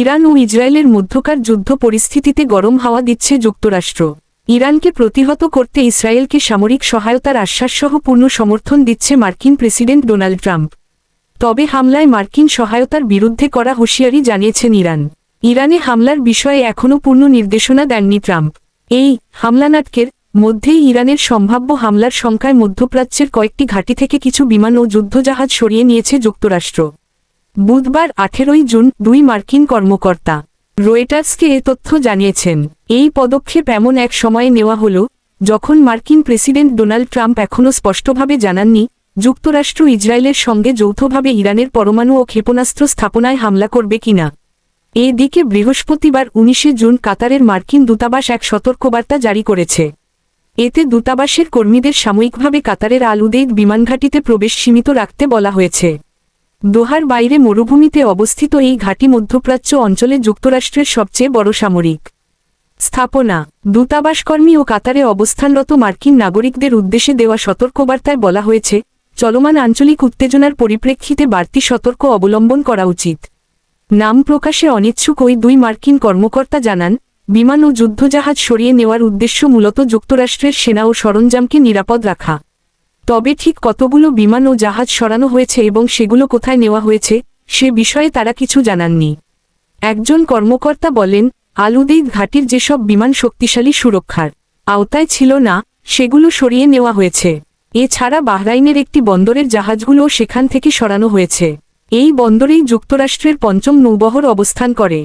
Iran ও ইসরায়েলের মধ্যকার যুদ্ধ পরিস্থিতিতে গরম হাওয়া দিচ্ছে যুক্তরাষ্ট্র। ইরানকে প্রতিহত করতে ইসরায়েলকে সামরিক সহায়তার আশ্বাসসহ পূর্ণ সমর্থন দিচ্ছে মার্কিন প্রেসিডেন্ট ডোনাল্ড ট্রাম্প। তবে হামলায় মার্কিন সহায়তার বিরুদ্ধে করা হুঁশিয়ারি জানিয়েছেন ইরান। ইরানে হামলার বিষয়ে এখনও পূর্ণ নির্দেশনা দেননি ট্রাম্প। এই হামলানাটকের মধ্যেই ইরানের সম্ভাব্য হামলার সংখ্যায় মধ্যপ্রাচ্যের কয়েকটি ঘাঁটি থেকে কিছু বিমান ও যুদ্ধজাহাজ সরিয়ে নিয়েছে যুক্তরাষ্ট্র। বুধবার আঠেরোই জুন দুই মার্কিন কর্মকর্তা রয়টার্সকে এ তথ্য জানিয়েছেন। এই পদক্ষেপ এমন এক সময়ে নেওয়া হল, যখন মার্কিন প্রেসিডেন্ট ডোনাল্ড ট্রাম্প এখনও স্পষ্টভাবে জানাননি, যুক্তরাষ্ট্র ইসরায়েলের সঙ্গে যৌথভাবে ইরানের পরমাণু ও ক্ষেপণাস্ত্র স্থাপনায় হামলা করবে কিনা এদিকে বৃহস্পতিবার উনিশে জুন কাতারের মার্কিন দূতাবাস এক সতর্কবার্তা জারি করেছে। এতে দূতাবাসের কর্মীদের সাময়িকভাবে কাতারের আলুদেইদ বিমানঘাটিতে প্রবেশ সীমিত রাখতে বলা হয়েছে। দোহার বাইরে মরুভূমিতে অবস্থিত এই ঘাঁটি মধ্যপ্রাচ্য অঞ্চলে যুক্তরাষ্ট্রের সবচেয়ে বড় সামরিক স্থাপনা। দূতাবাসকর্মী ও কাতারে অবস্থানরত মার্কিন নাগরিকদের উদ্দেশ্যে দেওয়া সতর্কবার্তায় বলা হয়েছে, চলমান আঞ্চলিক উত্তেজনার পরিপ্রেক্ষিতে বাড়তি সতর্ক অবলম্বন করা উচিত। নাম প্রকাশে অনিচ্ছুক ওই দুই মার্কিন কর্মকর্তা জানান, বিমান ও যুদ্ধজাহাজ সরিয়ে নেওয়ার উদ্দেশ্য মূলত যুক্তরাষ্ট্রের সেনা ও সরঞ্জামকে নিরাপদ রাখা। তবে ঠিক কতগুলো বিমান ও জাহাজ সরানো হয়েছে এবং সেগুলো কোথায় নেওয়া হয়েছে, সে বিষয়ে তারা কিছু জানাননি। একজন কর্মকর্তা বলেন আলুদেইদ ঘাটির যেসব বিমান শক্তিশালী সুরক্ষার আওতায় ছিল না, সেগুলো সরিয়ে নেওয়া হয়েছে। এছাড়া বাহরাইনের একটি বন্দরের জাহাজগুলোও সেখান থেকে সরানো হয়েছে। এই বন্দরেই যুক্তরাষ্ট্রের পঞ্চম নৌবহর অবস্থান করে।